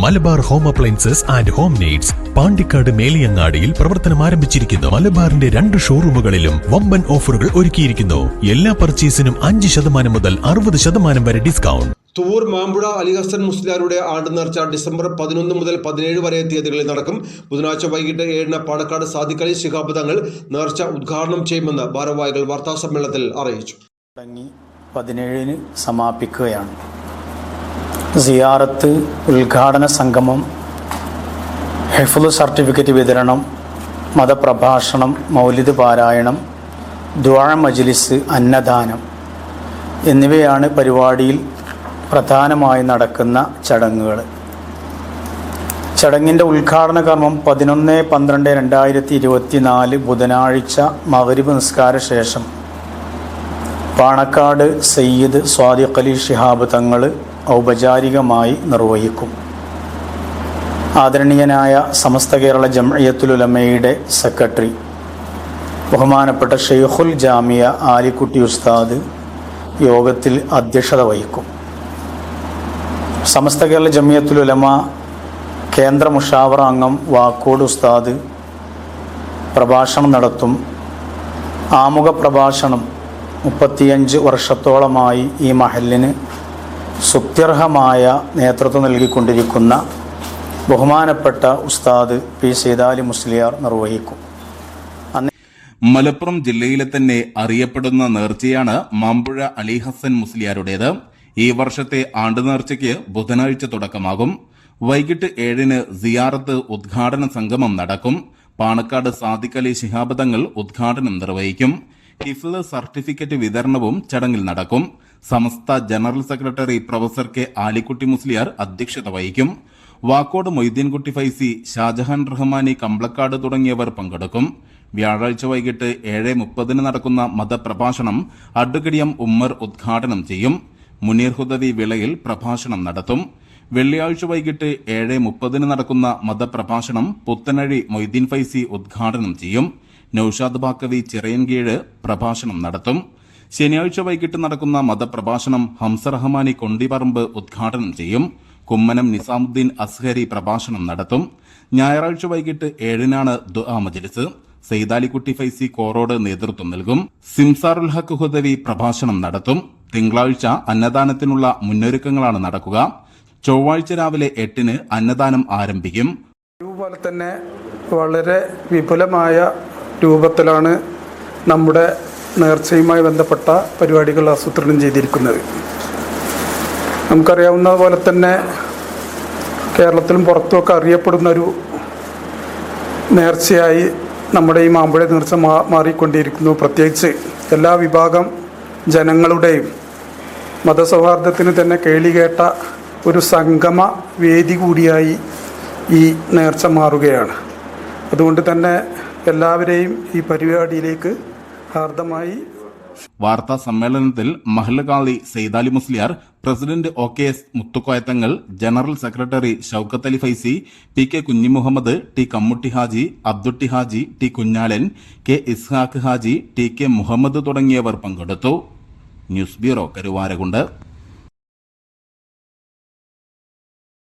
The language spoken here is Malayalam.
Malabar home appliances and home needs Pandikkad മേലിയങ്ങാടിയിൽ പ്രവർത്തനം ആരംഭിച്ചിരിക്കുന്നു. മലബാറിന്റെ രണ്ട് ഷോറൂമുകളിലും വമ്പൻ ഓഫറുകൾ ഒരുക്കിയിരിക്കുന്നു. എല്ലാ പർച്ചേസിനും അഞ്ച് ശതമാനം മുതൽ അറുപത് ശതമാനം വരെ ഡിസ്കൗണ്ട്. തൂർ മാമ്പുഴ അലി ഹസൻ മുസ്ലിയാരുടെ ആണ്ട് നേർച്ച ഡിസംബർ പതിനൊന്ന് മുതൽ പതിനേഴ് വരെ തീയതികളിൽ നടക്കും. ബുധനാഴ്ച വൈകിട്ട് ഏഴിന് പാണക്കാട് സാധിക്കളി അലി ശിഹാബ് തങ്ങൾ നേർച്ച ഉദ്ഘാടനം ചെയ്യുമെന്ന് ഭാരവാഹികൾ വാർത്താസമ്മേളനത്തിൽ അറിയിച്ചു. തുടങ്ങി പതിനേഴിന് സമാപിക്കുകയാണ്. സിയാറത്ത് ഉദ്ഘാടന സംഗമം ഹെഫുൽ സർട്ടിഫിക്കറ്റ് വിതരണം മതപ്രഭാഷണം മൗലിദ് പാരായണം ദ്വാഴ മജ്ലിസ് അന്നദാനം എന്നിവയാണ് പരിപാടിയിൽ പ്രധാനമായി നടക്കുന്ന ചടങ്ങുകൾ. ചടങ്ങിന്റെ ഉദ്ഘാടന കർമ്മം പതിനൊന്ന് പന്ത്രണ്ട് രണ്ടായിരത്തി ഇരുപത്തി നാല് ബുധനാഴ്ച മകരിബ് നിസ്കാര ശേഷം പാണക്കാട് സയ്യിദ് സ്വാദിഖ് അലി ഷിഹാബ് തങ്ങൾ ഔപചാരികമായി നിർവഹിക്കും. ആദരണീയനായ സമസ്ത കേരള ജംഇയത്തുലുലമയുടെ സെക്രട്ടറി ബഹുമാനപ്പെട്ട ഷെയ്ഖുൽ ജാമിയ ആലിക്കുട്ടി ഉസ്താദ് യോഗത്തിൽ അധ്യക്ഷത വഹിക്കും. സമസ്ത കേരള ജമിയത്തുലുലമ കേന്ദ്ര മുഷാവറ അംഗം വാക്കോട് ഉസ്താദ് പ്രഭാഷണം നടത്തും. ആമുഖ പ്രഭാഷണം മുപ്പത്തിയഞ്ച് വർഷത്തോളമായി ഈ മഹലിന് സുത്യർഹമായ നേതൃത്വം നൽകിക്കൊണ്ടിരിക്കുന്ന ബഹുമാനപ്പെട്ട ഉസ്താദ് പി സീതാലി മുസ്ലിയാർ നിർവഹിക്കും. മലപ്പുറം ജില്ലയിലെ തന്നെ അറിയപ്പെടുന്ന നേർച്ചയാണ് മാമ്പുഴ അലി ഹസൻ മുസ്ലിയാരുടേത്. ഈ വർഷത്തെ ആണ്ടുനേർച്ചയ്ക്ക് ബുധനാഴ്ച തുടക്കമാകും. വൈകിട്ട് ഏഴിന് സിയാറത്ത് ഉദ്ഘാടന സംഗമം നടക്കും. പാണക്കാട് സാദിഖ് അലി ശിഹാബ് തങ്ങൾ ഉദ്ഘാടനം നിർവഹിക്കും. ഹിഫ്ല് സർട്ടിഫിക്കറ്റ് വിതരണവും ചടങ്ങിൽ നടക്കും. Samastha general secretary professor K Alikutty Musliyar അധ്യക്ഷത വഹിക്കും. വാക്കോട് മൊയ്തീൻകുട്ടി ഫൈസി ഷാജഹാൻ റഹ്മാനി കമ്പ്ലക്കാട് തുടങ്ങിയവർ പങ്കെടുക്കും. വ്യാഴാഴ്ച വൈകിട്ട് ഏഴ് മുപ്പതിന് നടക്കുന്ന മതപ്രഭാഷണം അഡ്വക്കടിയം ഉമ്മർ ഉദ്ഘാടനം ചെയ്യും. മുനീർ ഹുദവി വിളയിൽ പ്രഭാഷണം നടത്തും. വെള്ളിയാഴ്ച വൈകിട്ട് ഏഴ് മുപ്പതിന് നടക്കുന്ന മതപ്രഭാഷണം പുത്തനഴി മൊയ്തീൻ ഫൈസി ഉദ്ഘാടനം ചെയ്യും. നൌഷാദ് ബാക്കവി ചിറയൻകീഴ് പ്രഭാഷണം നടത്തും. ശനിയാഴ്ച വൈകിട്ട് നടക്കുന്ന മതപ്രഭാഷണം ഹംസ റഹ്മാനി കൊണ്ടിപറമ്പ് ഉദ്ഘാടനം ചെയ്യും. കുമ്മനം നിസാമുദ്ദീൻ അസ്ഹരി പ്രഭാഷണം നടത്തും. ഞായറാഴ്ച വൈകിട്ട് ഏഴിനാണ് ദുആ മജ്ലിസ്. സെയ്താലിക്കുട്ടി ഫൈസി കോറോഡ് നേതൃത്വം നൽകും. സിംസാറുൽ ഹക്ക് ഹുദവി പ്രഭാഷണം നടത്തും. തിങ്കളാഴ്ച അന്നദാനത്തിനുള്ള മുന്നൊരുക്കങ്ങളാണ് നടക്കുക. ചൊവ്വാഴ്ച രാവിലെ എട്ടിന് അന്നദാനം ആരംഭിക്കും. അതുപോലെ തന്നെ വളരെ വിപുലമായ രൂപത്തിലാണ് നമ്മുടെ നേർച്ചയുമായി ബന്ധപ്പെട്ട പരിപാടികൾ ആസൂത്രണം ചെയ്തിരിക്കുന്നത്. നമുക്കറിയാവുന്ന പോലെ തന്നെ കേരളത്തിലും പുറത്തുമൊക്കെ അറിയപ്പെടുന്ന ഒരു നേർച്ചയായി നമ്മുടെ ഈ മാമ്പഴ നേർച്ച മാ മാറിക്കൊണ്ടിരിക്കുന്നു. പ്രത്യേകിച്ച് എല്ലാ വിഭാഗം ജനങ്ങളുടെയും മതസൗഹാർദ്ദത്തിന് തന്നെ കേളി കേട്ട ഒരു സംഗമ വേദി കൂടിയായി ഈ നേർച്ച മാറുകയാണ്. അതുകൊണ്ട് തന്നെ എല്ലാവരെയും ഈ പരിപാടിയിലേക്ക് ഹാർദമായി വാർത്താ സമ്മേളനത്തിൽ മഹല്ലുകാളി Saithali Musliyar president O K S Muthukoya Thangal general secretary Shoukath Ali Faizy P K Kunhimuhammed T Kammutty Haji Abdutty Haji T Kunhalan K Ishaq Haji T K Muhammad തുടങ്ങിയവർ പങ്കെടുത്തു. News bureau Karuvarakundu.